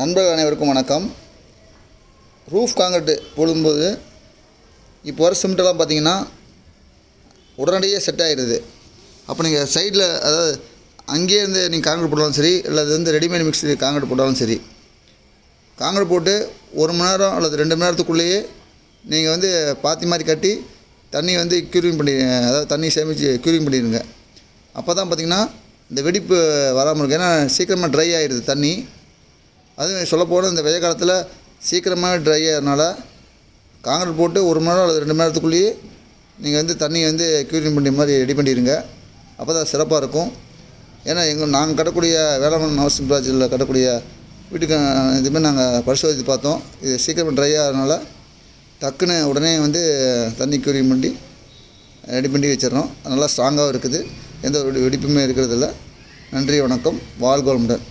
நண்பர்கள் அனைவருக்கும் வணக்கம். ரூஃப் காங்கிரட்டு போடும்போது இப்போ வர சிமெண்ட்டெல்லாம் பார்த்தீங்கன்னா உடனடியே செட் ஆகிடுது அப்போ நீங்கள் சைடில் அதாவது அங்கேயே இருந்து நீங்கள் காங்கிரட் போட்டாலும் சரி இல்லை அது வந்து ரெடிமேட் மிக்ஸ் காங்கிரட் போட்டாலும் சரி காங்கிரட் போட்டு ஒரு மணி நேரம் அல்லது ரெண்டு மணி நேரத்துக்குள்ளேயே நீங்கள் வந்து பாத்தி மாதிரி கட்டி தண்ணி வந்து க்யூரிங் பண்ணி அதாவது தண்ணி சேமித்து க்யூரிங் பண்ணிடுங்க. அப்போ தான் பார்த்தீங்கன்னா இந்த வெடிப்பு வராமல் இருக்கும். ஏன்னா சீக்கிரமாக ட்ரை ஆகிடுது தண்ணி. அதுவும் சொல்லப்போனால் இந்த வெய்ய காலத்தில் சீக்கிரமாக ட்ரை ஆகிறதுனால காங்கிரட் போட்டு ஒரு மணி நேரம் அல்லது ரெண்டு மணி நேரத்துக்குள்ளேயே நீங்கள் வந்து தண்ணியை வந்து க்யூரிங் பண்ணி மாதிரி ரெடி பண்ணிடுங்க. அப்போ தான் சிறப்பாக இருக்கும். ஏன்னா எங்கள் நாங்கள் கட்டக்கூடிய வேளாண் ஹவுசிங் ப்ராஜெக்டில் கட்டக்கூடிய வீட்டுக்கு இதுமாதிரி நாங்கள் பரிசோதித்து பார்த்தோம். இது சீக்கிரமாக ட்ரை ஆகிறதுனால டக்குன்னு உடனே வந்து தண்ணி க்யூரிங் பண்ணி ரெடி பண்ணி வச்சிடறோம். நல்லா ஸ்ட்ராங்காகவும் இருக்குது. எந்த ஒரு வெடிப்புமே இருக்கிறதில்ல நன்றி வணக்கம். வாழ்க வளமுடன்.